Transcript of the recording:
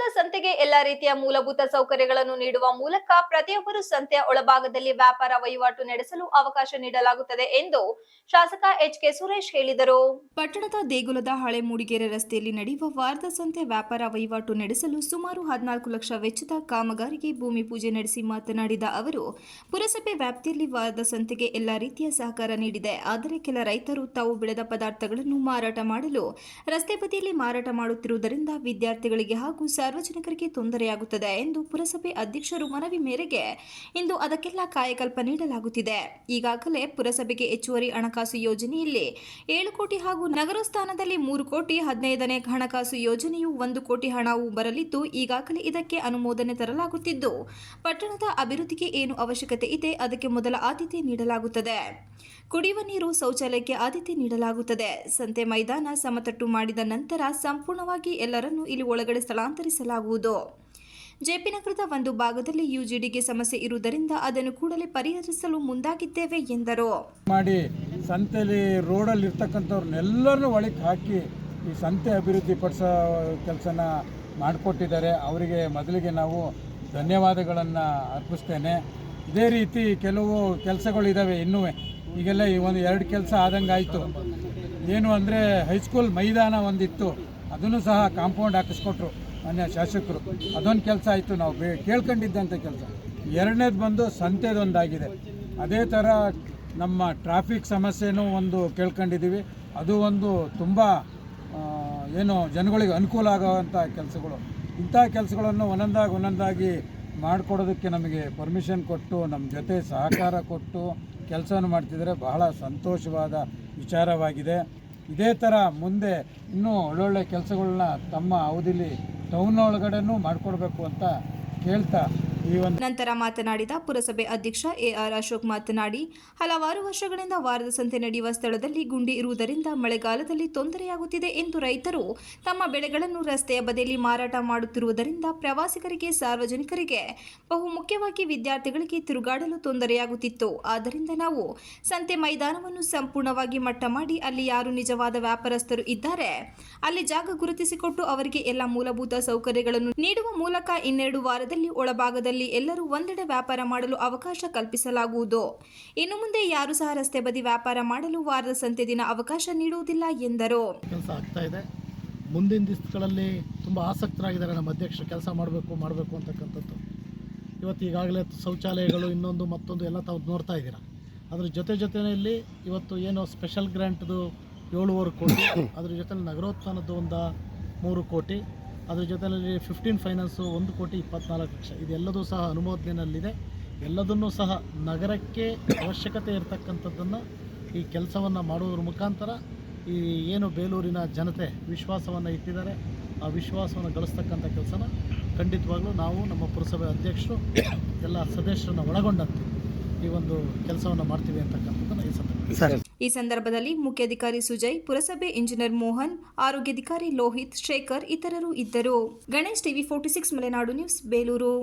ಸಂತೆಗೆ ಎಲ್ಲಾ ರೀತಿಯ ಮೂಲಭೂತ ಸೌಕರ್ಯಗಳನ್ನು ನೀಡುವ ಮೂಲಕ ಪ್ರತಿಯೊಬ್ಬರು ಸಂತೆಯ ಒಳಭಾಗದಲ್ಲಿ ವ್ಯಾಪಾರ ವಹಿವಾಟು ನಡೆಸಲು ಅವಕಾಶ ನೀಡಲಾಗುತ್ತದೆ ಎಂದು ಶಾಸಕ ಎಚ್ ಕೆ ಸುರೇಶ್ ಹೇಳಿದರು. ಪಟ್ಟಣದ ದೇಗುಲದ ಹಳೆ ಮೂಡಿಗೆರೆ ರಸ್ತೆಯಲ್ಲಿ ನಡೆಯುವ ವಾರದ ಸಂತೆ ವ್ಯಾಪಾರ ವಹಿವಾಟು ನಡೆಸಲು ಸುಮಾರು ಹದಿನಾಲ್ಕು ಲಕ್ಷ ವೆಚ್ಚದ ಕಾಮಗಾರಿಗೆ ಭೂಮಿ ಪೂಜೆ ನಡೆಸಿ ಮಾತನಾಡಿದ ಅವರು, ಪುರಸಭೆ ವ್ಯಾಪ್ತಿಯಲ್ಲಿ ವಾರದ ಸಂತೆಗೆ ಎಲ್ಲಾ ರೀತಿಯ ಸಹಕಾರ ನೀಡಿದೆ. ಆದರೆ ಕೆಲ ರೈತರು ತಾವು ಬೆಳೆದ ಪದಾರ್ಥಗಳನ್ನು ಮಾರಾಟ ಮಾಡಲು ರಸ್ತೆ ಬದಿಯಲ್ಲಿ ಮಾರಾಟ ಮಾಡುತ್ತಿರುವುದರಿಂದ ವಿದ್ಯಾರ್ಥಿಗಳಿಗೆ ಹಾಗೂ ಸಾರ್ವಜನಿಕರಿಗೆ ತೊಂದರೆಯಾಗುತ್ತದೆ ಎಂದು ಪುರಸಭೆ ಅಧ್ಯಕ್ಷರು ಮನವಿ ಮೇರೆಗೆ ಇಂದು ಅದಕ್ಕೆಲ್ಲ ಕಾಯಕಲ್ಪ ನೀಡಲಾಗುತ್ತಿದೆ. ಈಗಾಗಲೇ ಪುರಸಭೆಗೆ ಹೆಚ್ಚುವರಿ ಹಣಕಾಸು ಯೋಜನೆಯಲ್ಲಿ ಏಳು ಕೋಟಿ ಹಾಗೂ ನಗರ ಸ್ಥಾನದಲ್ಲಿ ಮೂರು ಕೋಟಿ ಹದಿನೈದನೇ ಹಣಕಾಸು ಯೋಜನೆಯು ಒಂದು ಕೋಟಿ ಹಣವು ಬರಲಿದ್ದು, ಈಗಾಗಲೇ ಇದಕ್ಕೆ ಅನುಮೋದನೆ ತರಲಾಗುತ್ತಿದ್ದು, ಪಟ್ಟಣದ ಅಭಿವೃದ್ಧಿಗೆ ಏನು ಅವಶ್ಯಕತೆ ಇದೆ ಅದಕ್ಕೆ ಮೊದಲ ಆದ್ಯತೆ ನೀಡಲಾಗುತ್ತದೆ. ಕುಡಿಯುವ ನೀರು ಶೌಚಾಲಯಕ್ಕೆ ಆದ್ಯತೆ ನೀಡಲಾಗುತ್ತದೆ. ಸಂತೆ ಮೈದಾನ ಸಮತಟ್ಟು ಮಾಡಿದ ನಂತರ ಸಂಪೂರ್ಣವಾಗಿ ಎಲ್ಲರನ್ನೂ ಇಲ್ಲಿ ಒಳಗಡೆ ಸ್ಥಳಾಂತರಿಸಲಾಗುವುದು. ಜೆಪಿ ನಗರದ ಒಂದು ಭಾಗದಲ್ಲಿ ಯುಜಿಡಿಗೆ ಸಮಸ್ಯೆ ಇರುವುದರಿಂದ ಅದನ್ನು ಕೂಡಲೇ ಪರಿಹರಿಸಲು ಮುಂದಾಗಿದ್ದೇವೆ ಎಂದರು. ಮಾಡಿ ಸಂತೆಯಲ್ಲಿ ರೋಡಲ್ಲಿ ಇರ್ತಕ್ಕಂಥವ್ರನ್ನೆಲ್ಲರನ್ನೂ ಒಳಗೆ ಹಾಕಿ ಈ ಸಂತೆ ಅಭಿವೃದ್ಧಿ ಪಡಿಸೋ ಕೆಲಸನ ಮಾಡಿಕೊಟ್ಟಿದ್ದಾರೆ. ಅವರಿಗೆ ಮೊದಲಿಗೆ ನಾವು ಧನ್ಯವಾದಗಳನ್ನು ಅರ್ಪಿಸ್ತೇನೆ. ಇದೇ ರೀತಿ ಕೆಲವು ಕೆಲಸಗಳಿದ್ದಾವೆ ಇನ್ನೂ ಈಗೆಲ್ಲ ಈ ಒಂದು ಎರಡು ಕೆಲಸ ಆದಂಗೆ ಆಯಿತು ಏನು ಅಂದರೆ ಹೈಸ್ಕೂಲ್ ಮೈದಾನ ಒಂದಿತ್ತು. ಅದನ್ನು ಸಹ ಕಾಂಪೌಂಡ್ ಹಾಕಿಸ್ಕೊಟ್ರು ಮಾನ್ಯ ಶಾಸಕರು. ಅದೊಂದು ಕೆಲಸ ಆಯಿತು. ನಾವು ಬೇ ಕೇಳ್ಕೊಂಡಿದ್ದಂಥ ಕೆಲಸ. ಎರಡನೇದು ಬಂದು ಸಂತೆದೊಂದಾಗಿದೆ. ಅದೇ ಥರ ನಮ್ಮ ಟ್ರಾಫಿಕ್ ಸಮಸ್ಯೆನೂ ಒಂದು ಕೇಳ್ಕೊಂಡಿದ್ದೀವಿ. ಅದು ಒಂದು ತುಂಬ ಏನು ಜನಗಳಿಗೆ ಅನುಕೂಲ ಆಗೋವಂಥ ಕೆಲಸಗಳು. ಇಂಥ ಕೆಲಸಗಳನ್ನು ಒಂದೊಂದಾಗಿ ಒಂದೊಂದಾಗಿ ಮಾಡಿಕೊಡೋದಕ್ಕೆ ನಮಗೆ ಪರ್ಮಿಷನ್ ಕೊಟ್ಟು ನಮ್ಮ ಜೊತೆ ಸಹಕಾರ ಕೊಟ್ಟು ಕೆಲಸವನ್ನು ಮಾಡ್ತಿದ್ರೆ ಬಹಳ ಸಂತೋಷವಾದ ವಿಚಾರವಾಗಿದೆ. ಇದೇ ಥರ ಮುಂದೆ ಇನ್ನೂ ಒಳ್ಳೊಳ್ಳೆ ಕೆಲಸಗಳನ್ನ ತಮ್ಮ ಅವಧಿಲಿ ಟೌನ್ ಒಳಗಡೆನೂ ಮಾಡಿಕೊಡ್ಬೇಕು ಅಂತ ಕೇಳ್ತಾ ನಂತರ ಮಾತನಾಡಿದ ಪುರಸಭೆ ಅಧ್ಯಕ್ಷ ಎಆರ್ ಅಶೋಕ್ ಮಾತನಾಡಿ, ಹಲವಾರು ವರ್ಷಗಳಿಂದ ವಾರದ ಸಂತೆ ನಡೆಯುವ ಸ್ಥಳದಲ್ಲಿ ಗುಂಡಿ ಇರುವುದರಿಂದ ಮಳೆಗಾಲದಲ್ಲಿ ತೊಂದರೆಯಾಗುತ್ತಿದೆ ಎಂದು ರೈತರು ತಮ್ಮ ಬೆಳೆಗಳನ್ನು ರಸ್ತೆಯ ಬದಿಯಲ್ಲಿ ಮಾರಾಟ ಮಾಡುತ್ತಿರುವುದರಿಂದ ಪ್ರವಾಸಿಗರಿಗೆ, ಸಾರ್ವಜನಿಕರಿಗೆ, ಬಹು ಮುಖ್ಯವಾಗಿ ವಿದ್ಯಾರ್ಥಿಗಳಿಗೆ ತಿರುಗಾಡಲು ತೊಂದರೆಯಾಗುತ್ತಿತ್ತು. ಆದ್ದರಿಂದ ನಾವು ಸಂತೆ ಮೈದಾನವನ್ನು ಸಂಪೂರ್ಣವಾಗಿ ಮಟ್ಟ ಮಾಡಿ ಅಲ್ಲಿ ಯಾರು ನಿಜವಾದ ವ್ಯಾಪಾರಸ್ಥರು ಇದ್ದಾರೆ, ಅಲ್ಲಿ ಜಾಗ ಗುರುತಿಸಿಕೊಟ್ಟು ಅವರಿಗೆ ಎಲ್ಲ ಮೂಲಭೂತ ಸೌಕರ್ಯಗಳನ್ನು ನೀಡುವ ಮೂಲಕ ಇನ್ನೆರಡು ವಾರದಲ್ಲಿ ಒಳಭಾಗದಲ್ಲಿ ಎಲ್ಲರೂ ಒಂದೆಡೆ ವ್ಯಾಪಾರ ಮಾಡಲು ಅವಕಾಶ ಕಲ್ಪಿಸಲಾಗುವುದು. ಇನ್ನು ಮುಂದೆ ಯಾರು ಸಹ ರಸ್ತೆ ಬದಿ ವ್ಯಾಪಾರ ಮಾಡಲು ವಾರದ ಸಂತೆ ದಿನ ಅವಕಾಶ ನೀಡುವುದಿಲ್ಲ ಎಂದರು. ಕೆಲಸ ಆಗ್ತಾ ಇದೆ. ಮುಂದಿನ ದಿವಸಗಳಲ್ಲಿ ತುಂಬ ಆಸಕ್ತರಾಗಿದ್ದಾರೆ ನಮ್ಮ ಅಧ್ಯಕ್ಷರು. ಕೆಲಸ ಮಾಡಬೇಕು ಮಾಡಬೇಕು ಅಂತಕ್ಕಂಥದ್ದು. ಇವತ್ತು ಈಗಾಗಲೇ ಶೌಚಾಲಯಗಳು ಇನ್ನೊಂದು ಮತ್ತೊಂದು ಎಲ್ಲ ತಾವು ನೋಡ್ತಾ ಇದ್ದೀರಾ. ಅದ್ರ ಜೊತೆ ಜೊತೆಯಲ್ಲಿ ಇವತ್ತು ಏನು ಸ್ಪೆಷಲ್ ಗ್ರ್ಯಾಂಟ್ದು ಏಳುವರೆ ಕೋಟಿ, ಅದ್ರ ಜೊತೆ ನಗರೋತ್ಥಾನದ್ದು ಒಂದು ಮೂರು ಕೋಟಿ. ಅದ್ರ ಜೊತೆಯಲ್ಲಿ ಫಿಫ್ಟೀನ್ ಫೈನಾನ್ಸು ಒಂದು ಕೋಟಿ ಇಪ್ಪತ್ನಾಲ್ಕು ಲಕ್ಷ. ಇದೆಲ್ಲದೂ ಸಹ ಅನುಮೋದನೆಯಲ್ಲಿದೆ. ಎಲ್ಲದನ್ನೂ ಸಹ ನಗರಕ್ಕೆ ಅವಶ್ಯಕತೆ ಇರತಕ್ಕಂಥದ್ದನ್ನು ಈ ಕೆಲಸವನ್ನು ಮಾಡುವುದರ ಮುಖಾಂತರ ಈ ಏನು ಬೇಲೂರಿನ ಜನತೆ ವಿಶ್ವಾಸವನ್ನು ಇಟ್ಟಿದ್ದಾರೆ. ಆ ವಿಶ್ವಾಸವನ್ನು ಗಳಿಸ್ತಕ್ಕಂಥ ಕೆಲಸನ ಖಂಡಿತವಾಗ್ಲೂ ನಾವು ನಮ್ಮ ಪುರಸಭೆ ಅಧ್ಯಕ್ಷರು, ಎಲ್ಲ ಸದಸ್ಯರನ್ನು ಒಳಗೊಂಡಂತೆ ಈ ಒಂದು ಕೆಲಸವನ್ನು ಮಾಡ್ತೀವಿ ಅಂತಕ್ಕಂಥದ್ದನ್ನು ಈ ಸಂದರ್ಭದಲ್ಲಿ. ಈ ಸಂದರ್ಭದಲ್ಲಿ ಮುಖ್ಯಾಧಿಕಾರಿ ಸುಜಯ್ ಪುರಸಭೆ ಇಂಜಿನಿಯರ್ ಮೋಹನ್ ಆರೋಗ್ಯಾಧಿಕಾರಿ ಲೋಹಿತ್ ಶೇಖರ್ ಇತರರು ಇದ್ದರು. Ganesh TV forty six Malenadu news Belur.